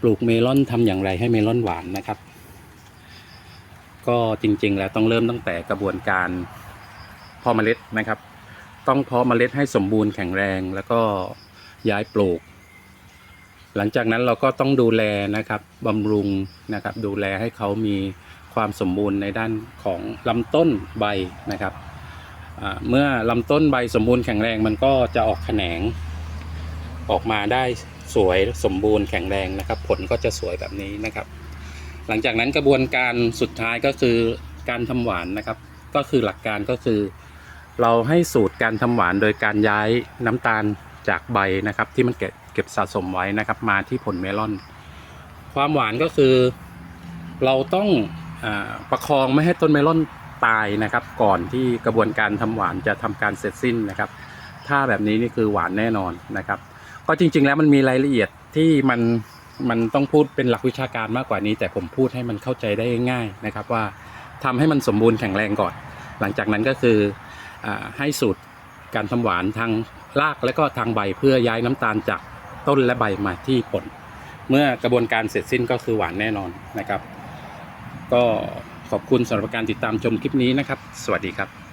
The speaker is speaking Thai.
ปลูกเมลอนทำอย่างไรให้เมลอนหวานนะครับ ก็จริงๆ แล้วต้องเริ่มตั้งแต่กระบวนการเพาะเมล็ดนะครับ ต้องเพาะเมล็ดให้สมบูรณ์แข็งแรงแล้วก็ย้ายปลูก หลังจากนั้นเราก็ต้องดูแลนะครับบำรุงนะครับ ดูแลให้เขามีความสมบูรณ์ในด้านของลำต้นใบนะครับเมื่อลำต้นใบสมบูรณ์แข็งแรงมันก็จะออกแขนงออกมาได้ สวยสมบูรณ์แข็งแรงนะครับ ผลก็จะสวยแบบนี้นะครับ หลังจากนั้นกระบวนการสุดท้ายก็คือการทำหวานนะครับ ก็คือหลักการก็คือ เราให้สูตรการทำหวานโดยการย้ายน้ำตาลจากใบนะครับ ที่มันเก็บเก็บสะสมไว้นะครับ มาที่ผลเมลอน ความหวานก็คือเราต้องอประคองไม่ให้ต้นเมลอนตายนะครับ ก่อนที่กระบวนการทำหวานจะทำการเสร็จสิ้นนะครับ ถ้าแบบนี้นี่คือหวานแน่นอนนะครับ ก็จริง ๆ แล้วมันมีรายละเอียดที่มันมันต้องพูดเป็นหลักวิชาการมากกว่านี้ แต่ผมพูดให้มันเข้าใจได้ง่ายนะครับว่าทำให้มันสมบูรณ์แข็งแรงก่อน หลังจากนั้นก็คืออให้สูตรการทำหวานทางรากและก็ทางใบเพื่อย้ายน้ำตาลจากต้นและใบมาที่ผล เมื่อกระบวนการเสร็จสิ้นก็คือหวานแน่นอนนะครับ ก็ขอบคุณสำหรับการติดตามชมคลิปนี้นะครับ สวัสดีครับ